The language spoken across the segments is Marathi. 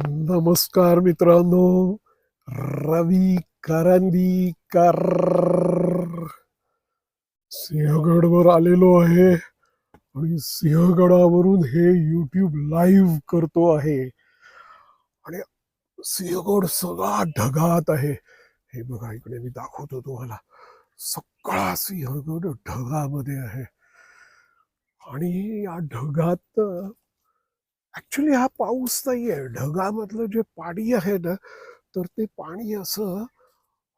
नमस्कार मित्रांनो. रवी करंदीकर सिंहगडवर आलेलो आहे आणि सिंहगडावरून हे यूट्यूब लाईव्ह करतो आहे. आणि सिंहगड सगळा ढगात आहे. हे बघा इकडे मी दाखवतो तुम्हाला. सगळा सिंहगड ढगामध्ये आहे. आणि या ढगात ऍक्च्युली हा पाऊस नाही आहे ढगामधलं जे पाणी आहे ना तर ते पाणी असं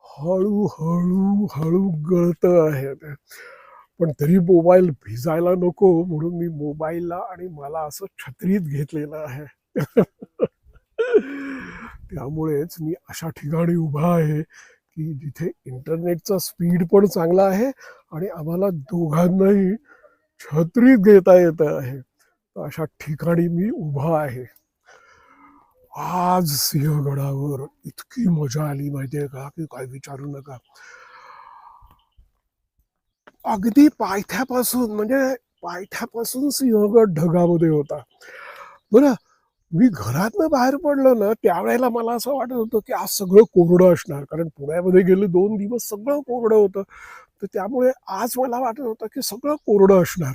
हळूहळू हळू गळतं आहे. ते. पण तरी मोबाईल भिजायला नको म्हणून मी मोबाईलला आणि मला असं छत्रीत घेतलेलं आहे. त्यामुळेच मी अशा ठिकाणी उभा आहे की जिथे इंटरनेटचा स्पीड पण चांगला आहे आणि आम्हाला दोघांनाही छत्रीत घेता येत आहे. अशा ठिकाणी मी उभा आहे. आज सिंहगडावर इतकी मजा आली माहितीये का? की काय विचारू नका. अगदी पायथ्यापासून म्हणजे पायथ्यापासून सिंहगड ढगामध्ये होता. बरं मी घरातनं बाहेर पडलो ना त्यावेळेला मला असं वाटत होतं की आज सगळं कोरडं असणार. कारण पुण्यामध्ये गेले दोन दिवस सगळं कोरडं होतं. तर त्यामुळे आज मला वाटत होतं की सगळं कोरडं असणार.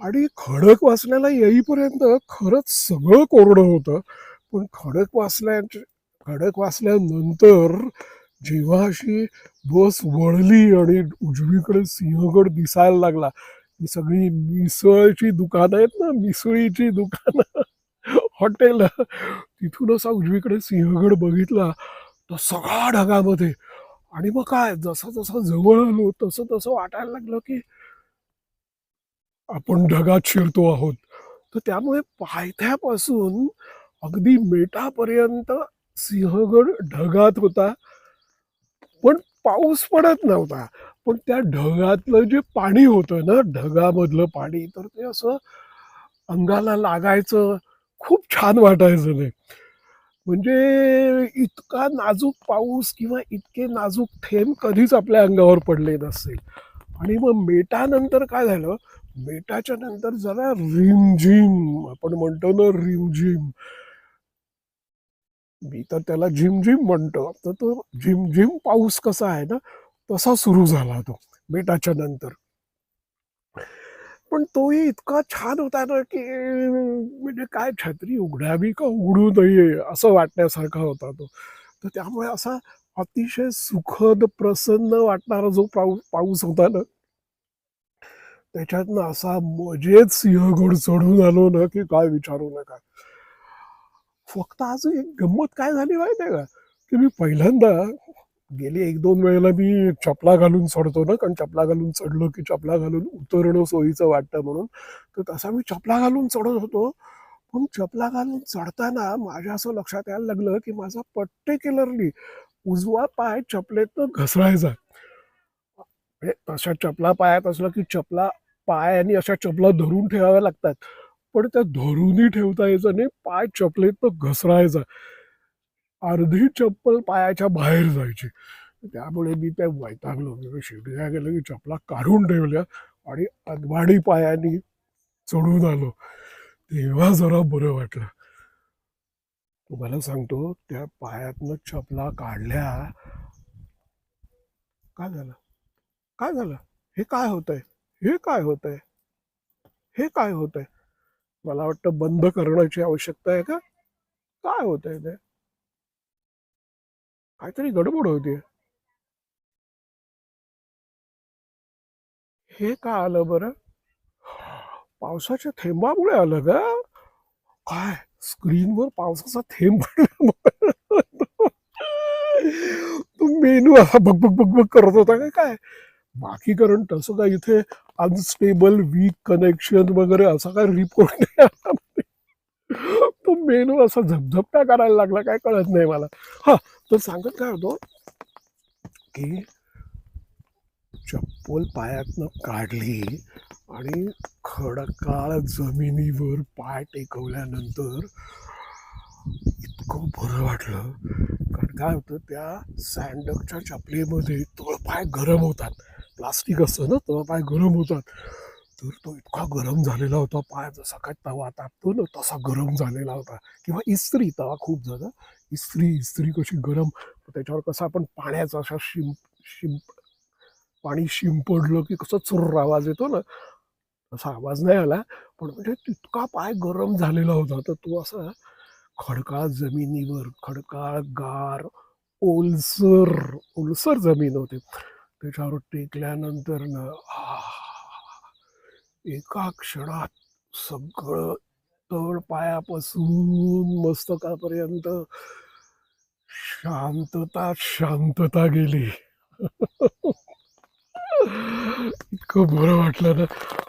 आणि खडक वाचल्याला येईपर्यंत खरंच सगळं कोरडं होतं. पण खडक वाचल्या खडक वाचल्यानंतर जेव्हा अशी बस वळली आणि उजवीकडे सिंहगड दिसायला लागला ही सगळी मिसळची दुकानं आहेत ना मिसळीची दुकानं हॉटेल तिथून असा उजवीकडे सिंहगड बघितला तर सगळा ढगामध्ये. आणि मग काय जसं जसं जवळ आलो तसं तसं वाटायला लागलं की आपण ढगात शिरतो आहोत. तर त्यामुळे पायथ्यापासून अगदी मेटापर्यंत सिंहगड ढगात होता. पण पाऊस पडत नव्हता. पण त्या ढगातलं जे पाणी होतं ना ढगामधलं पाणी तर ते असं अंगाला लागायचं खूप छान वाटायचं नाही म्हणजे इतका नाजूक पाऊस किंवा इतके नाजूक थेंब कधीच आपल्या अंगावर पडले नसतील. आणि मग मेटानंतर काय झालं? मेटाच्या नंतर जरा रिमझिम आपण म्हणतो ना रिमझिम. मी तर त्याला झिमझिम म्हणतो. तर तो झिमझिम पाऊस कसा आहे ना तसा सुरू झाला तो बेटाच्या नंतर. पण तोही इतका छान होता ना की म्हणजे काय छत्री उघडावी का उघडू नये असं वाटण्यासारखा होता तो. तर त्यामुळे असा अतिशय सुखद प्रसन्न वाटणारा जो पाऊस पाऊस होता ना त्याच्यातनं असा मजेत सिंहगड चढून आलो ना की काय विचारू नका. फक्त आज एक गंमत काय झाली माहिती आहे का? की मी पहिल्यांदा गेली एक दोन वेळेला मी चपला घालून चढतो ना कारण चपला घालून चढलो की चपला घालून उतरणं सोयीचं वाटतं म्हणून. तर तसा मी चपला घालून चढत होतो. पण चपला घालून चढताना माझ्या असं लक्षात यायला लागलं की माझा पर्टिक्युलरली उजवा पाय चपलेतनं घसरायचा. म्हणजे तशा चपला पायात असलं की चपला पाय आणि अशा चपला धरून ठेवाव्या लागतात. पण त्या धरूनही ठेवता यायचं नाही पाय चपलेतनं घसरायचा. अर्धी चप्पल पायाच्या बाहेर जायची. त्यामुळे मी त्या वैतागलो. मी शेवटी की चपला काढून ठेवल्या आणि अगवाडी पायाने चढून आलो. तेव्हा जरा बरं वाटलं. तुम्हाला सांगतो त्या पायातनं चपला काढल्या. काय झालं? काय झालं? हे काय होतंय? हे काय होतंय? हे काय होतंय? मला वाटतं बंद करण्याची आवश्यकता आहे का? काय होतंय ते? काहीतरी गडबड होती हे का आलं बरं? पावसाच्या थेंबामुळे आलं का? काय? स्क्रीनवर पावसाचा थेंब तू तो मेनू असा बग बग करत होता काय? बाकी कारण तसं काय इथे अनस्टेबल वीक कनेक्शन वगैरे असा काय रिपोर्ट नाही तो मेनू असा झपझपटा करायला लागला काय कळत नाही मला. हा तर सांगत काय होतो? की चप्पल पायातनं काढली आणि खडकाळ जमिनीवर पाय टेकवल्यानंतर इतकं बरं वाटलं. कारण काय होतं त्या सँडकच्या चपलीमध्ये तळपाय गरम होतात. प्लास्टिक असतं ना तळपाय गरम होतात. तर तो इतका गरम झालेला होता पाय जसा काय तवा तापतो ना तसा गरम झालेला होता. किंवा इस्त्री तवा खूप झाला. इस्त्री इस्त्री कशी गरम त्याच्यावर कसं आपण पाण्याचा असा शिंप शिंप पाणी शिंपडलं की कसं चुर्र आवाज येतो ना असा आवाज नाही आला. पण म्हणजे तितका पाय गरम झालेला होता. तर तो असा खडकाळ जमिनीवर खडकाळ गार ओलसर ओलसर जमीन होते. त्याच्यावर टेकल्यानंतर ना एका क्षणात सगळं तळ पायापासून मस्तकापर्यंत शांतता शांतता गेली. इतकं बरं वाटलं ना.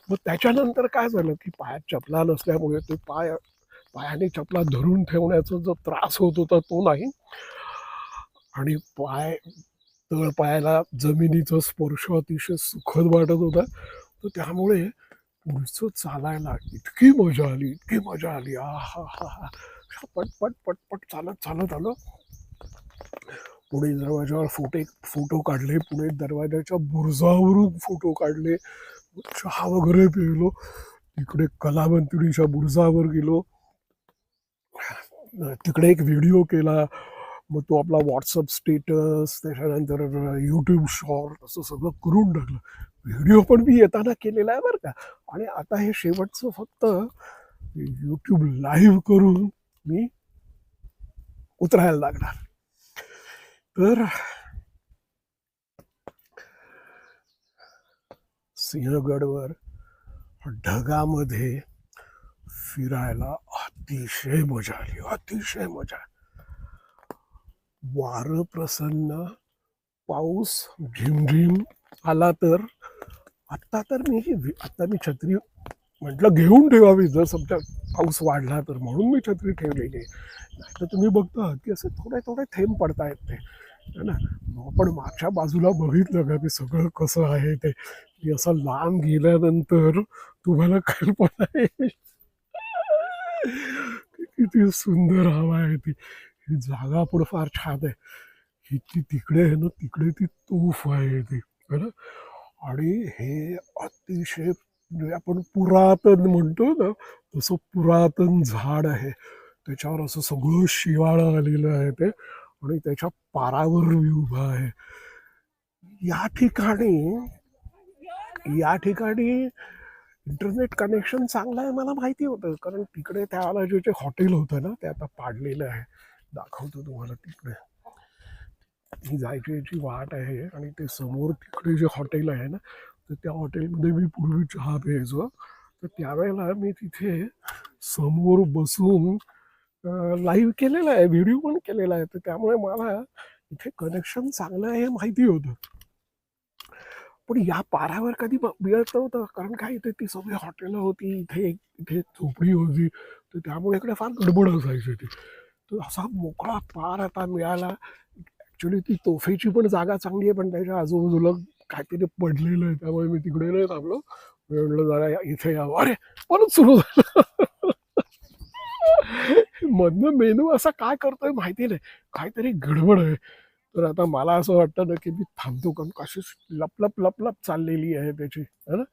मग त्याच्यानंतर काय झालं की पायात चपला नसल्यामुळे ते पाय पायाने चपला धरून ठेवण्याचा जो त्रास होत होता तो नाही. आणि पाय तळ पायाला जमिनीचा स्पर्श अतिशय सुखद वाटत होता. तर त्यामुळे पुढचं चालायला इतकी मजा आली इतकी मजा आली. आ हा हा. हा पटपट पटपट चालत चालत आलो. पुणे दरवाजावर फोटे फोटो काढले. पुणे दरवाजाच्या बुरुजावरून फोटो काढले. चहा वगैरे पिलो. इकडे कलामंत्रीच्या बुरुजावर गेलो. तिकडे एक व्हिडिओ केला. मग तो आपला व्हॉट्सअप स्टेटस त्याच्यानंतर यूट्यूब शॉर्ट असं सगळं करून टाकलं. व्हिडिओ पण मी येताना केलेला आहे बरं का. आणि आता हे शेवटचं फक्त यूट्यूब लाईव्ह करून मी उतरायला लागणार. तर सिंहगडवर ढगामध्ये फिरायला अतिशय मजा आली अतिशय मजा वारं प्रसन्न पाऊस झिमझिम आला तर आत्ता तर मी आत्ता मी छत्री म्हटलं घेऊन ठेवावी जर समजा पाऊस वाढला तर म्हणून मी छत्री ठेवलेली आहे. नाही तर तुम्ही बघता की असे थोडे थोडे थेंब पडतायत ते है ना? पण मागच्या बाजूला बघितलं का ते सगळं कसं आहे ते? की असं लांब गेल्यानंतर तुम्हाला कल्पना आहे किती सुंदर हवा आहे ती. ही जागा पण फार छान आहे. ही ती तिकडे आहे ना तिकडे ती तोफ आहे ती. है ना? आणि हे अतिशय म्हणजे आपण पुरातन म्हणतो ना तसं पुरातन झाड आहे. त्याच्यावर असं सगळं शिवाळं आलेलं आहे ते आणि त्याच्या पारावर मी उभा आहे. या ठिकाणी या ठिकाणी इंटरनेट कनेक्शन चांगलं आहे मला माहिती होतं. कारण तिकडे त्याला जे जे हॉटेल होतं ना ते आता पाडलेलं आहे. दाखवतो तुम्हाला तिकडे. ही जायची वाट आहे आणि ते समोर तिकडे जे हॉटेल आहे ना तर त्या हॉटेलमध्ये मी पूर्वी चहा प्यायचो तर त्यावेळेला मी तिथे समोर बसून लाईव्ह केलेला आहे व्हिडिओ पण केलेला आहे. तर त्यामुळे मला इथे कनेक्शन चांगलं आहे हे माहिती होतं. पण या पारावर कधी ब- मिळत नव्हतं. कारण काय इथे ती सगळी हॉटेलं होती इथे इथे झोपडी होती. तर त्यामुळे इकडे फार गडबड असायची ती. तर असा मोकळा पार आता मिळाला. ॲक्च्युली ती तोफेची पण जागा चांगली आहे पण त्याच्या आजूबाजूला काहीतरी पडलेलं आहे. त्यामुळे मी तिकडे नाही थांबलो. मी जरा या- इथे यावं अरे परत सुरू झालं. मधनं मेनू असा काय करतोय माहिती नाही. काहीतरी गडबड आहे. तर आता मला असं वाटतं ना की मी थांबतो कारण कशी लपलप लपलप चाललेली आहे त्याची है ना?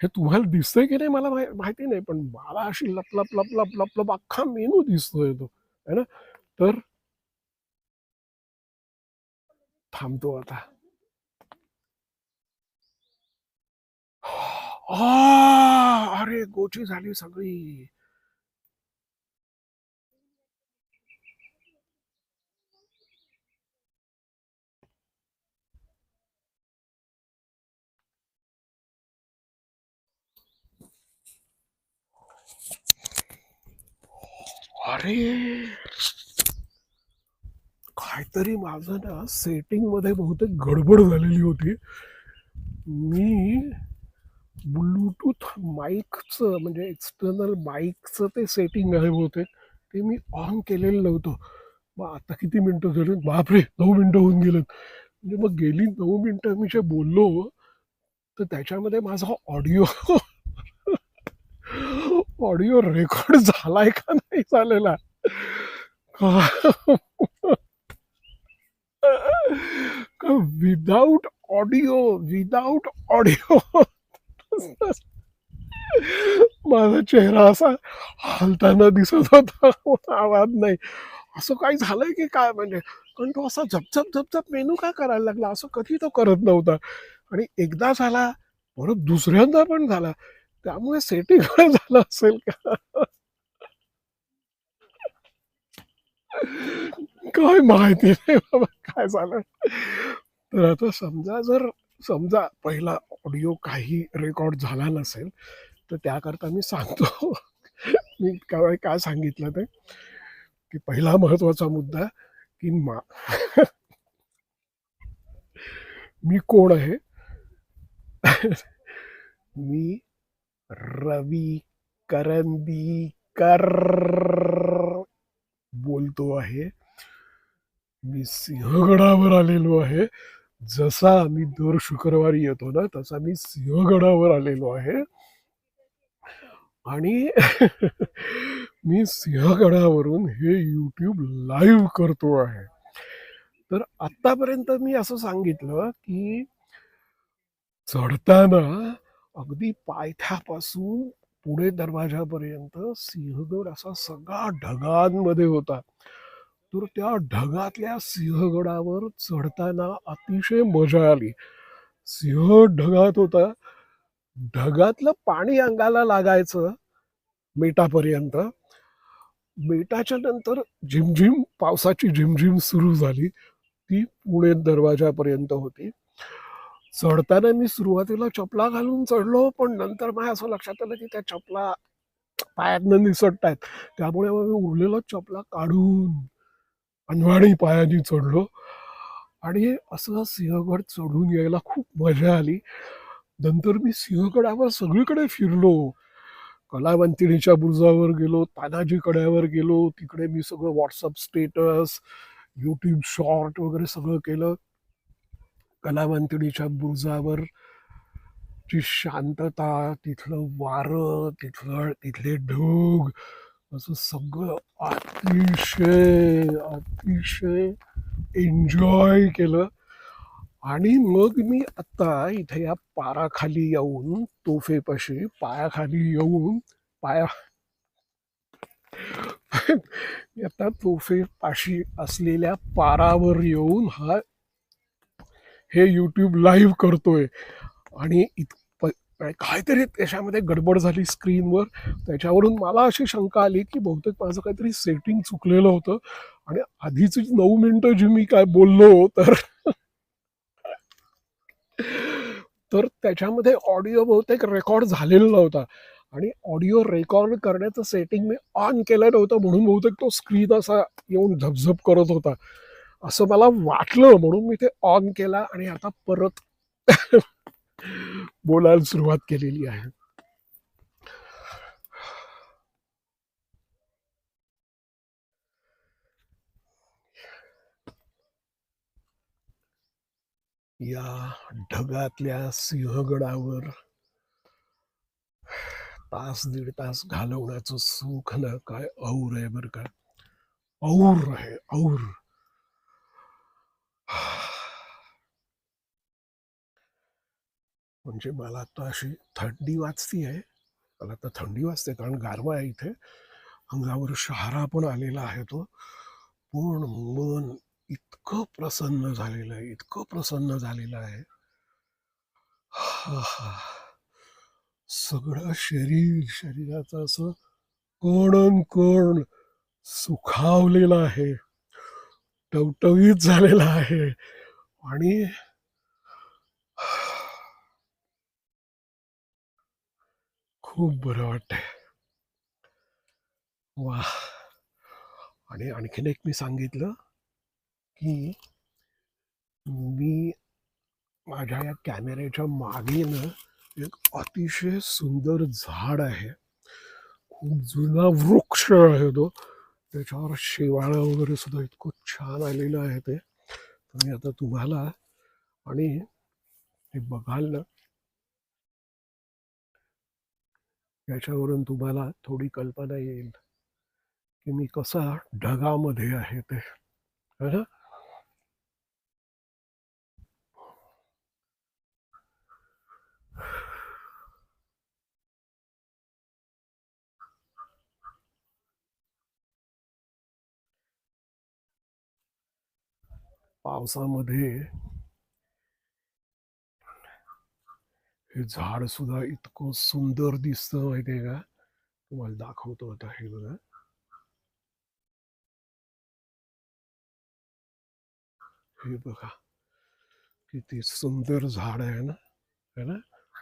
हे तुम्हाला दिसतंय की नाही मला माहिती नाही पण मला अशी लपलप लपलप लपलप अख्खा मेनू दिसतोय तो है ना? तर थांबतो आता. अरे गोची झाली सगळी. अरे! काहीतरी माझं ना सेटिंगमध्ये बहुतेक गडबड झालेली होती. मी ब्लूटूथ माईकचं म्हणजे एक्सटर्नल माईकचं ते सेटिंग आहे बहुतेक. ते मी ऑन केलेलं नव्हतं. मग आता किती मिनटं झाली? बापरे! नऊ मिनटं होऊन गेलेत. म्हणजे मग गेली नऊ मिनटं मी जे बोललो तर त्याच्यामध्ये माझा ऑडिओ ऑडिओ रेकॉर्ड झालाय का नाही झालेला विदाउट ऑडिओ विदाउट ऑडिओ माझा चेहरा असा हलताना दिसत होता आवाज नाही. असं काही झालंय की काय म्हणजे? कारण तो असा झपझप झपझप मेनू का करायला लागला? असं कधी तो करत नव्हता. आणि एकदा झाला परत दुसऱ्यांदा पण झाला. त्यामुळे सेटिंग झालं असेल का? काय माहिती नाही बाबा काय झालं तर आता समजा जर समजा पहिला ऑडिओ काही रेकॉर्ड झाला नसेल तर त्याकरता मी सांगतो. मी काय काय सांगितलं ते? की पहिला महत्त्वाचा मुद्दा की मा मी कोण आहे? मी रवी करंदीकर. बोलतो आहे. मी सिंहगडावर आलेलो आहे. जसा मी दर शुक्रवारी येतो ना तसा मी सिंहगडावर आलेलो आहे. आणि मी सिंहगडावरून हे यूट्यूब लाईव्ह करतो आहे. तर आतापर्यंत मी असं सांगितलं की चढताना अगदी पायथ्यापासून पुढे दरवाजापर्यंत सिंहगड असा सगळा ढगांमध्ये होता. तर त्या ढगातल्या सिंहगडावर चढताना अतिशय मजा आली. सिंह ढगात होता. ढगातलं पाणी अंगाला लागायचं मेटापर्यंत. मेटाच्या नंतर झिमझिम पावसाची झिमझिम सुरू झाली. ती पुणे दरवाजापर्यंत होती. चढताना मी सुरुवातीला चपला घालून चढलो पण नंतर माझ्या असं लक्षात आलं की त्या चपला पायातनं निसटत आहेत त्यामुळे मग मी उरलेला चपला काढून अनवाणी पायाने चढलो. आणि असं सिंहगड चढून यायला खूप मजा आली. नंतर मी सिंहगडावर सगळीकडे फिरलो. कलावंतिणीच्या बुरुजावर गेलो तानाजी कड्यावर गेलो. तिकडे मी सगळं व्हॉट्सअप स्टेटस यूट्यूब शॉर्ट वगैरे सगळं केलं. कलावंतिणीच्या बुरुजावर ची शांतता तिथलं वारं तिथलं तिथले ढग असं सगळं अतिशय अतिशय एन्जॉय केलं. आणि मग मी आत्ता इथे या पाराखाली येऊन तोफेपाशी पायाखाली येऊन पाया आता तोफेपाशी असलेल्या पारावर येऊन हा हे यूट्यूब लाईव्ह करतोय. आणि इत काहीतरी त्याच्यामध्ये गडबड झाली स्क्रीनवर त्याच्यावरून मला अशी शंका आली की बहुतेक माझं काहीतरी सेटिंग चुकलेलं होतं. आणि आधीची नऊ मिनटं जी मी काय बोललो तर तर त्याच्यामध्ये ऑडिओ बहुतेक रेकॉर्ड झालेला नव्हता. आणि ऑडिओ रेकॉर्ड करण्याचं सेटिंग मी ऑन केलं नव्हतं म्हणून बहुतेक तो स्क्रीन असा येऊन झपझप करत होता. असं मला वाटलं म्हणून मी ते ऑन केला आणि आता परत बोलायला सुरुवात केलेली आहे. या ढगातल्या सिंहगडावर तास दीड तास घालवण्याचं सुख ना काय और आहे बरं का. और आहे और. म्हणजे मला आता अशी थंडी वाजती आहे. मला आता थंडी वाजते कारण गारवा आहे इथे. अंगावर शहारा पण आलेला आहे तो. पण मन इतकं प्रसन्न झालेलं आहे इतकं प्रसन्न झालेलं आहे. हा, हा. सगळं शरीर शरीराचं असं कोण कोण सुखावलेलं आहे. टवटवीत झालेला आहे. आणि खूप बरं वाटतंय. वा आणि आणखीन एक मी सांगितलं की मी माझ्या या कॅमेऱ्याच्या मागेनं एक अतिशय सुंदर झाड आहे. खूप जुना वृक्ष आहे तो. त्याच्यावर शेवाळं वगैरे सुद्धा इतकं छान आलेलं आहे ते. तर मी आता तुम्हाला आणि हे बघाल ना याच्यावरून तुम्हाला थोडी कल्पना येईल की मी कसा ढगामध्ये आहे ते. है ना? पावसामध्ये हे झाड सुद्धा इतकं सुंदर दिसतं माहितीये का? तुम्हाला दाखवतो आता हे बघा. हे बघा. किती सुंदर झाड आहे ना? है ना?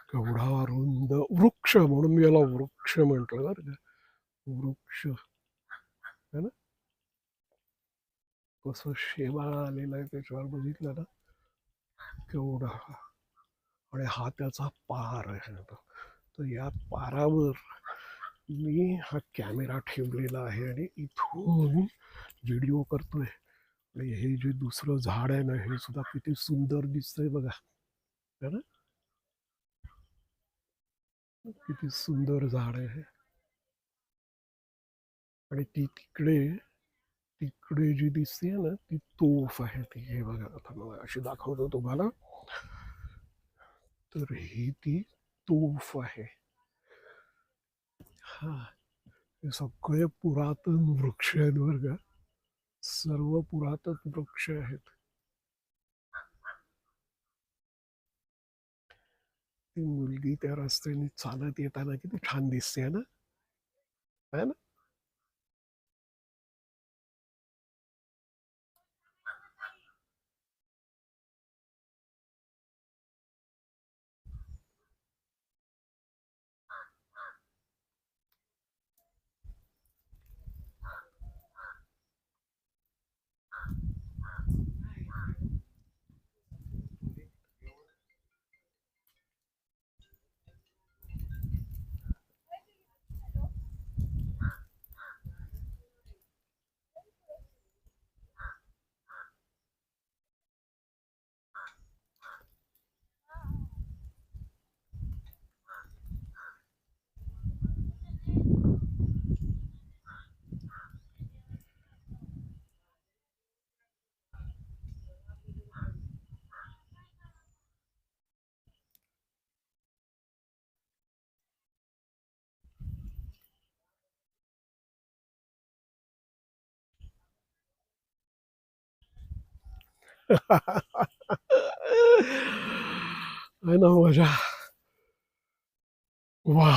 केवढा रुंद वृक्ष म्हणून मी याला वृक्ष म्हटलं बरं का. वृक्ष. है ना? कसं शेवाळा आलेला आहे त्याच्यावर बघितलं ना? केवढा आणि हा त्याचा पार आहे. तर या पारावर मी हा कॅमेरा ठेवलेला आहे आणि इथून व्हिडिओ करतोय. आणि हे जे दुसरं झाड आहे ना हे सुद्धा किती सुंदर दिसतंय बघा. है ना? किती सुंदर झाड आहे. आणि ती तिकडे तिकडे जी दिसते ना ती तोफ आहे ती. हे बघा आता मला अशी दाखवतो तुम्हाला. तर ही ती तोफ आहे. हा हे सगळे पुरातन वृक्ष आहेत वर्ग सर्व पुरातन वृक्ष आहेत. ती मुलगी त्या रस्त्याने चालत येताना किती छान दिसते ना? है ना? ना मजा वा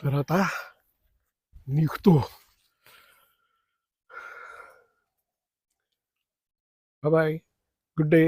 तर आता निघतो बाय गुड डे